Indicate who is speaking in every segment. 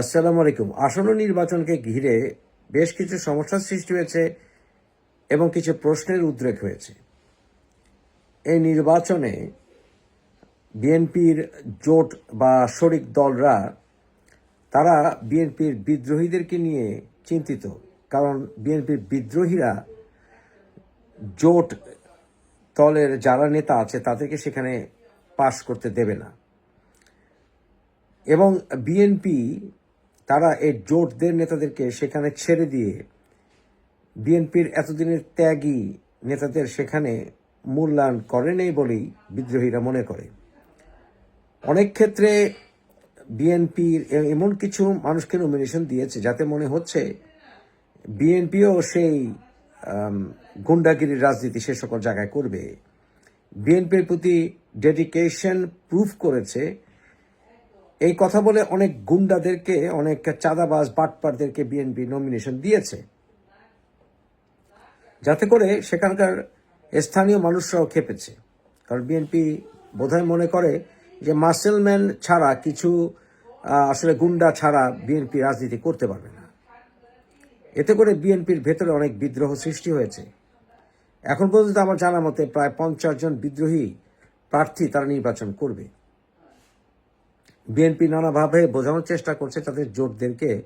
Speaker 1: আসসালামু আলাইকুম। আসন্ন নির্বাচনকে ঘিরে বেশ কিছু সমস্যার সৃষ্টি হয়েছে এবং কিছু প্রশ্নের উদ্রেক হয়েছে। এই নির্বাচনে বিএনপির জোট বা শরিক দলরা, তারা বিএনপির বিদ্রোহীদেরকে নিয়ে চিন্তিত। কারণ বিএনপির বিদ্রোহীরা জোট দলের যারা নেতা আছে, তাদেরকে সেখানে পাশ করতে দেবে না। এবং বিএনপি তারা এই জোটদের নেতাদেরকে সেখানে ছেড়ে দিয়ে বিএনপির এতদিনের ত্যাগী নেতাদের সেখানে মূল্যায়ন করে নেই বলেই বিদ্রোহীরা মনে করে। অনেক ক্ষেত্রে বিএনপির এমন কিছু মানুষকে নমিনেশন দিয়েছে যাতে মনে হচ্ছে বিএনপিও সেই গুন্ডাগিরির রাজনীতি সে সকল জায়গায় করবে। বিএনপির প্রতি ডেডিকেশন প্রুফ করেছে এই কথা বলে অনেক গুন্ডাদেরকে, অনেক চাঁদাবাজ বাটপারদেরকে বিএনপি নমিনেশন দিয়েছে। যাতে করে সেখানকার স্থানীয় মানুষরাও খেপেছে। কারণ বিএনপি বোধহয় মনে করে যে মাসেলম্যান ছাড়া কিছু আসলে গুন্ডা ছাড়া বিএনপি রাজনীতি করতে পারবে না। এতে করে বিএনপির ভেতরে অনেক বিদ্রোহ সৃষ্টি হয়েছে। এখন পর্যন্ত আমার জানা মতে প্রায় পঞ্চাশ জন বিদ্রোহী প্রার্থী তারা নির্বাচন করবে। বিএনপি নানাভাবে বোঝানোর চেষ্টা করছে তাদের জোটদেরকে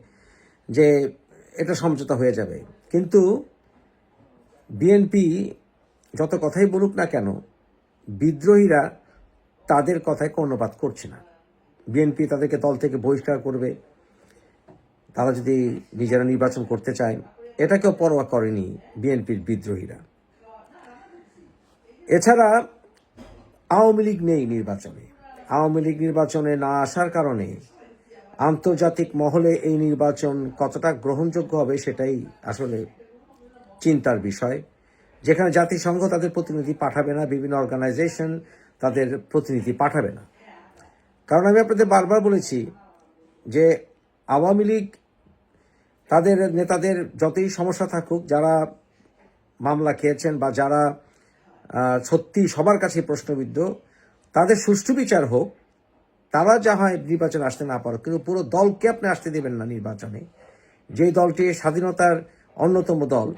Speaker 1: যে এটা সমঝোতা হয়ে যাবে। কিন্তু বিএনপি যত কথাই বলুক না কেন, বিদ্রোহীরা তাদের কথায় কর্ণপাত করছে না। বিএনপি তাদেরকে দল থেকে বহিষ্কার করবে। তারা যদি নিজেরা নির্বাচন করতে চায়, এটাকেও পরোয়া করেনি বিএনপির বিদ্রোহীরা। এছাড়া আওয়ামী লীগ নেই নির্বাচনে। আওয়ামী লীগ নির্বাচনে না আসার কারণে আন্তর্জাতিক মহলে এই নির্বাচন কতটা গ্রহণযোগ্য হবে সেটাই আসলে চিন্তার বিষয়। যেখানে জাতিসংঘ তাদের প্রতিনিধি পাঠাবে না, বিভিন্ন অর্গানাইজেশন তাদের প্রতিনিধি পাঠাবে না। কারণ আমি আপনাদের বারবার বলেছি যে আওয়ামী লীগ তাদের নেতাদের যতই সমস্যা থাকুক, যারা মামলা খেয়েছেন বা যারা সত্যি সবার কাছে প্রশ্নবিদ্ধ তাদের সুষ্ঠু বিচার হোক, তারা যা হয় নির্বাচনে আসতে না পারো কিন্তু পুরো দলকে আপনি আসতে দেবেন না নির্বাচনে। যেই দলটি স্বাধীনতার অন্যতম দল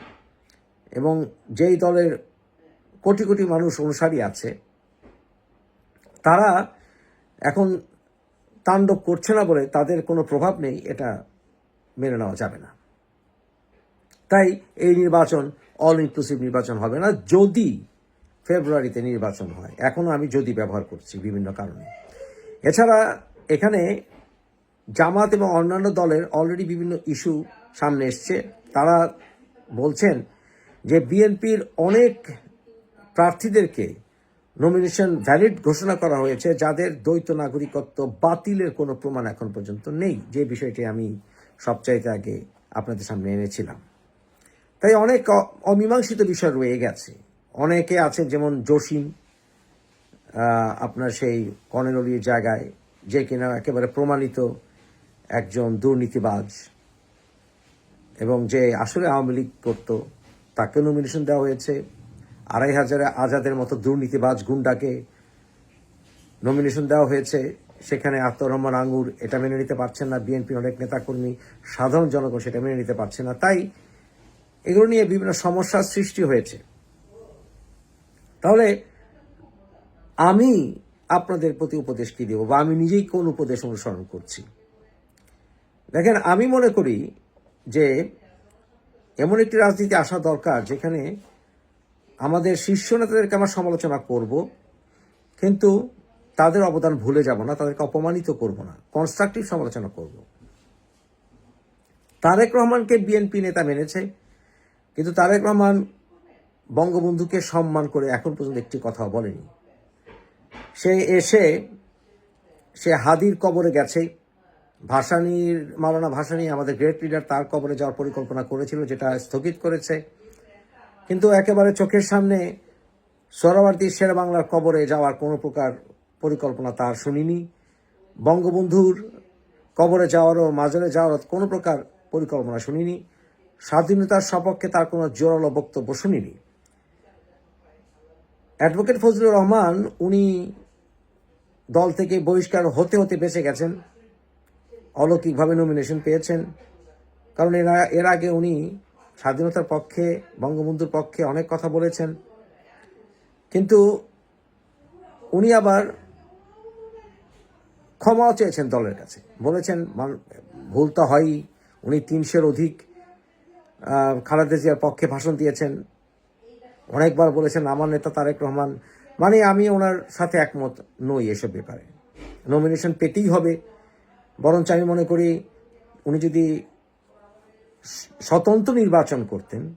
Speaker 1: এবং যেই দলের কোটি কোটি মানুষ অনুসারী আছে, তারা এখন তাণ্ডব করছে না বলে তাদের কোনো প্রভাব নেই, এটা মেনে নেওয়া যাবে না। তাই এই নির্বাচন অল ইনক্লুসিভ নির্বাচন হবে না। যদি ফেব্রুয়ারিতে নির্বাচন হয়। এখনও আমি যদি ব্যবহার করছি বিভিন্ন কারণে। এছাড়া এখানে জামাত এবং অন্যান্য দলের অলরেডি বিভিন্ন ইস্যু সামনে এসছে। তারা বলছেন যে বিএনপির অনেক প্রার্থীদেরকে নমিনেশন ভ্যালিড ঘোষণা করা হয়েছে, যাদের দ্বৈত নাগরিকত্ব বাতিলের কোনো প্রমাণ এখন পর্যন্ত নেই। যে বিষয়টি আমি সবচাইতে আগে আপনাদের সামনে এনেছিলাম। তাই অনেক অমীমাংসিত বিষয় রয়ে গেছে। অনেকে আছে যেমন জসিম আপনার সেই কর্নেললির জায়গায়, যে কিনা একেবারে প্রমাণিত একজন দুর্নীতিবাজ এবং যে আসলে আওয়ামী লীগ করতো তাকে নমিনেশন দেওয়া হয়েছে। আড়াই হাজারে আজাদের মতো দুর্নীতিবাজ গুন্ডাকে নমিনেশন দেওয়া হয়েছে। সেখানে আত্মর রহমান আঙ্গুর এটা মেনে নিতে পারছেন না, বিএনপির অনেক নেতাকর্মী, সাধারণ জনগণ সেটা মেনে নিতে পারছে না। তাই এগুলো নিয়ে বিভিন্ন সমস্যার সৃষ্টি হয়েছে। তাহলে আমি আপনাদের প্রতি উপদেশ কি দেব? বা আমি নিজেই কোন উপদেশ অনুসরণ করছি? দেখেন, আমি মনে করি যে এমন একটি রাজনীতি আসা দরকার যেখানে আমাদের শীর্ষ নেতাদেরকে আমরা সমালোচনা করব, কিন্তু তাদের অবদান ভুলে যাব না, তাদেরকে অপমানিত করব না কনস্ট্রাকটিভ সমালোচনা করব। তারেক রহমানকে বিএনপি নেতা মেনেছে, কিন্তু তারেক রহমান বঙ্গবন্ধুকে সম্মান করে এখন পর্যন্ত একটি কথাও বলেনি। সে এসে, সে হাদির কবরে গেছে। ভাসানির, মাওলানা ভাসানি আমাদের গ্রেট লিডার তার কবরে যাওয়ার পরিকল্পনা করেছিল, যেটা স্থগিত করেছে। কিন্তু একেবারে চোখের সামনে সোহরাওয়ার্দী শের বাংলার কবরে যাওয়ার কোনো প্রকার পরিকল্পনা তার শুনিনি। বঙ্গবন্ধুর কবরে যাওয়ারও মাজারে যাওয়ার কোনো প্রকার পরিকল্পনা শুনিনি। স্বাধীনতার সপক্ষে তার কোনো জোরালো বক্তব্য শুনিনি। অ্যাডভোকেট ফজলুর রহমান, উনি দল থেকে বহিষ্কার হতে হতে বেঁচে গেছেন। অলৌকিকভাবে নমিনেশন পেয়েছেন। কারণ এরা, এর আগে উনি স্বাধীনতার পক্ষে, বঙ্গবন্ধুর পক্ষে অনেক কথা বলেছেন। কিন্তু উনি আবার ক্ষমাও চেয়েছেন দলের কাছে। বলেছেন ভুল তো হয়ই। উনি তিনশোর অধিক খালেদা জিয়ার পক্ষে ভাষণ দিয়েছেন। অনেকবার বলেছেন, আমার নেতা তারেক রহমান মানে আমি ওনার সাথে একমত নই এসব ব্যাপারে। নমিনেশন পেতেই হবে। বরঞ্চ আমি মনে করি, উনি যদি স্বতন্ত্র নির্বাচন করতেন,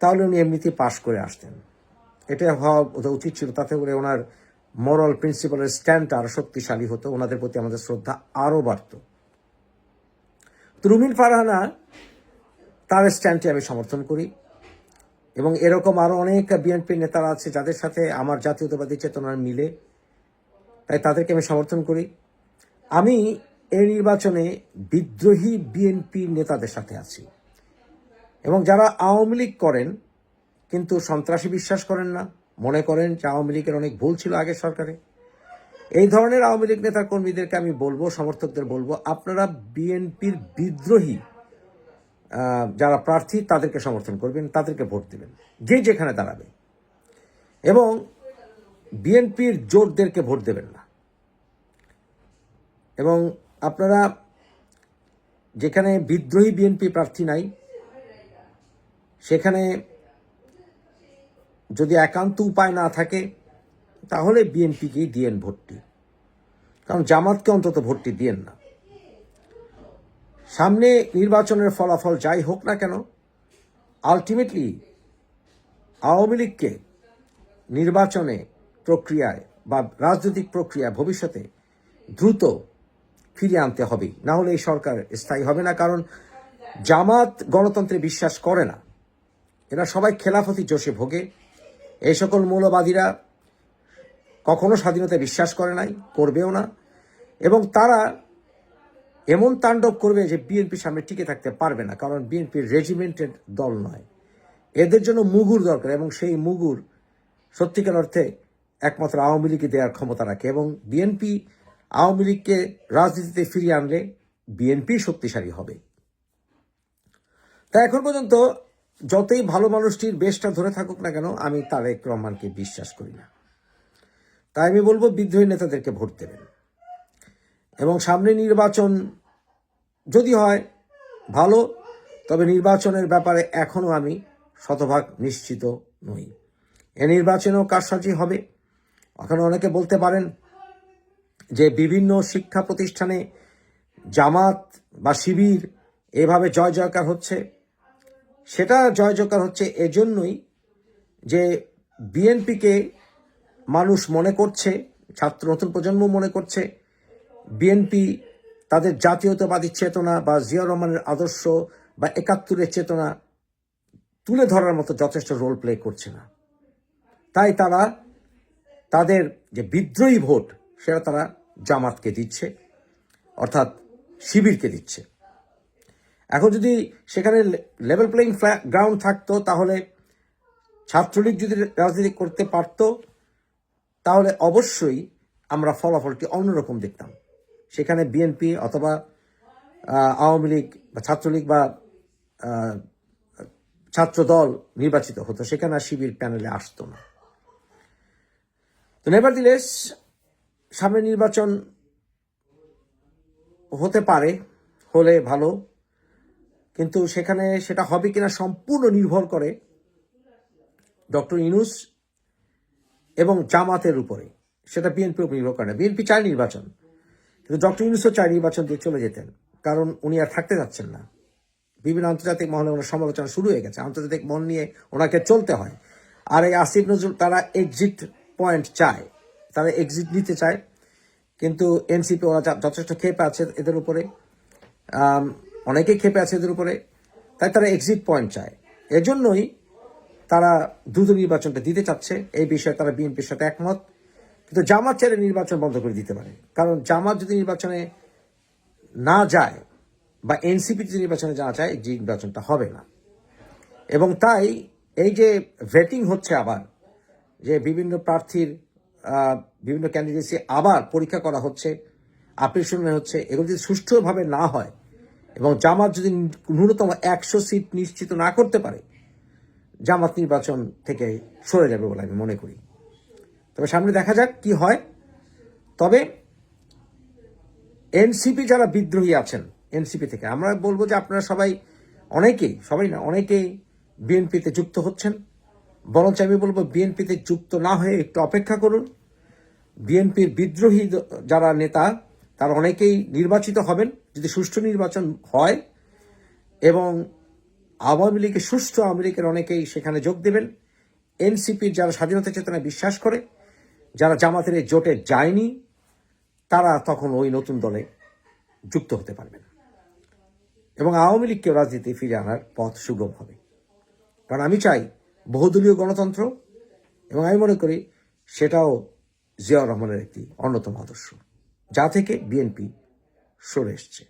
Speaker 1: তাহলে উনি এমনিতেই পাশ করে আসতেন। এটা হওয়া উচিত ছিল, তাতে করে ওনার মরাল প্রিন্সিপালের স্ট্যান্ড আরও শক্তিশালী হতো, ওনাদের প্রতি আমাদের শ্রদ্ধা আরও বাড়ত। তো রুমিন ফারহানা, তার স্ট্যান্ডটি আমি সমর্থন করি। এবং এরকম আরও অনেক বিএনপি নেতারা আছে যাদের সাথে আমার জাতীয়তাবাদী চেতনার মিলে। তাই তাদেরকে আমি সমর্থন করি। আমি এই নির্বাচনে বিদ্রোহী বিএনপি নেতাদের সাথে আছি। এবং যারা আওয়ামী লীগ করেন, কিন্তু সন্ত্রাসী বিশ্বাস করেন না, মনে করেন যে আওয়ামী লীগের অনেক ভুল ছিল আগের সরকারে। এই ধরনের আওয়ামী লীগ নেতা কর্মীদেরকে আমি বলব, সমর্থকদের বলব, আপনারা বিএনপির বিদ্রোহী যারা প্রার্থী, তাদেরকে সমর্থন করবেন, তাদেরকে ভোট দেবেন। যে যেখানে দাঁড়াবে। এবং বিএনপির জোরদেরকে ভোট দেবেন না। এবং আপনারা যেখানে বিদ্রোহী বিএনপি প্রার্থী নাই, সেখানে যদি একান্ত উপায় না থাকে, তাহলে বিএনপিকেই দিয়েন ভোটটি। কারণ জামাতকে অন্তত ভোটটি দিয়েন না। সামনে নির্বাচনের ফলাফল যাই হোক না কেন আলটিমেটলি আওয়ামী লীগকে নির্বাচনে প্রক্রিয়ায় বা রাজনৈতিক প্রক্রিয়া ভবিষ্যতে দ্রুত ফিরিয়ে আনতে হবে না হলে এই সরকার স্থায়ী হবে না, কারণ জামাত গণতন্ত্রে বিশ্বাস করে না। এরা সবাই খেলাফতি জোশে ভোগে। এই সকল মৌলবাদীরা কখনো স্বাধীনতায় বিশ্বাস করে নাই, করবেও না। এবং তারা এমন তাণ্ডব করবে যে বিএনপি সামনে টিকে থাকতে পারবে না, কারণ বিএনপির রেজিমেন্টেড দল নয়। এদের জন্য মুগুর দরকার এবং সেই মুগুর সত্যিকার অর্থে একমাত্র আওয়ামী লীগকে দেওয়ার ক্ষমতা রাখে এবং বিএনপি আওয়ামী লীগকে রাজনীতিতে ফিরিয়ে আনলে বিএনপি শক্তিশালী হবে। তা এখন পর্যন্ত যতই ভালো মানুষটির বেশটা ধরে থাকুক না কেন, আমি তারেক রহমানকে বিশ্বাস করি না। তাই আমি বলব, বিদ্রোহী নেতাদেরকে ভোট দেবেন। এবং সামনে নির্বাচন যদি হয়, ভালো। তবে নির্বাচনের ব্যাপারে এখনও আমি শতভাগ নিশ্চিত নই। এ নির্বাচনেও কারসাজি হবে। ওখানে অনেকে বলতে পারেন যে বিভিন্ন শিক্ষা প্রতিষ্ঠানে জামাত বা শিবির এভাবে জয় জয়কার হচ্ছে। সেটা জয় জয়কার হচ্ছে এজন্যই যে বিএনপিকে মানুষ মনে করছে, ছাত্র, নতুন প্রজন্ম মনে করছে। বিএনপি তাদের জাতীয়তাবাদী চেতনা বা জিয়া রহমানের আদর্শ বা একাত্তরের চেতনা তুলে ধরার মতো যথেষ্ট রোল প্লে করছে না। তাই তারা তাদের যে বিদ্রোহী ভোট, সেটা তারা জামাতকে দিচ্ছে, অর্থাৎ শিবিরকে দিচ্ছে। এখন যদি সেখানে লেভেল প্লেইং গ্রাউন্ড থাকতো, তাহলে ছাত্রলীগ যদি রাজনীতি করতে পারতো, তাহলে অবশ্যই আমরা ফলাফলটি অন্যরকম দেখতাম। সেখানে বিএনপি অথবা আওয়ামী লীগ বা ছাত্রলীগ বা ছাত্র দল নির্বাচিত হতো, সেখানে আর শিবির প্যানেলে আসতো না। তো নেভার দিলেস সামনে নির্বাচন হতে পারে, হলে ভালো, কিন্তু সেখানে সেটা হবে কিনা সম্পূর্ণ নির্ভর করে ডক্টর ইনুস এবং জামাতের উপরে। সেটা বিএনপির উপর নির্ভর করে না। বিএনপি চায় নির্বাচন। কিন্তু ডক্টর ইউনুসও চায় নির্বাচন দিয়ে চলে যেতেন। কারণ উনি আর থাকতে যাচ্ছেন না। বিভিন্ন আন্তর্জাতিক মহলে ওনার সমালোচনা শুরু হয়ে গেছে। আন্তর্জাতিক মন নিয়ে ওনাকে চলতে হয়। আর এই আসিফ নজরুল, তারা এক্সিট পয়েন্ট চায়। তারা এক্সিট নিতে চায়। কিন্তু এনসিপি ওরা যথেষ্ট ক্ষেপে আছে এদের উপরে। অনেকেই ক্ষেপে আছে এদের উপরে। তাই তারা এক্সিট পয়েন্ট চায়। এজন্যই তারা দ্রুত নির্বাচনটা দিতে চাচ্ছে। এই বিষয়ে তারা বিএনপির সাথে একমত। কিন্তু জামাত চাইলে নির্বাচন বন্ধ করে দিতে পারে। কারণ জামাত যদি নির্বাচনে না যায় বা এনসিপি যদি নির্বাচনে যাওয়া যায় যে নির্বাচনটা হবে না। এবং তাই এই যে ভেটিং হচ্ছে আবার, যে বিভিন্ন প্রার্থীর বিভিন্ন ক্যান্ডিডেটসি আবার পরীক্ষা করা হচ্ছে আপনি শুনলেন হচ্ছে, এগুলো যদি সুষ্ঠুভাবে না হয় এবং জামাত যদি ন্যূনতম একশো সিট নিশ্চিত না করতে পারে, জামাত নির্বাচন থেকে সরে যাবে বলে আমি মনে করি। তবে সামনে দেখা যাক কি হয়। তবে এনসিপি যারা বিদ্রোহী আছেন, এনসিপি থেকে, আমরা বলব যে আপনারা সবাই, অনেকেই, সবাই না, অনেকেই বিএনপিতে যুক্ত হচ্ছেন। বরঞ্চ আমি বলব বিএনপিতে যুক্ত না হয়ে একটু অপেক্ষা করুন। বিএনপির বিদ্রোহী যারা নেতা, তারা অনেকেই নির্বাচিত হবেন। যদি সুষ্ঠু নির্বাচন হয় এবং আওয়ামী লীগের সুষ্ঠু আওয়ামী লীগের অনেকেই সেখানে যোগ দেবেন, এনসিপির যারা স্বাধীনতা চেতনায় বিশ্বাস করে যারা জামাতের এই জোটে যায়নি, তারা তখন ওই নতুন দলে যুক্ত হতে পারবে না। এবং আওয়ামী লীগকে রাজনীতি ফিরে আনার পথ সুগম হবে। কারণ আমি চাই বহুদলীয় গণতন্ত্র, এবং আমি মনে করি সেটাও জিয়াউর রহমানের একটি অন্যতম আদর্শ, যা থেকে বিএনপি সরে এসছে।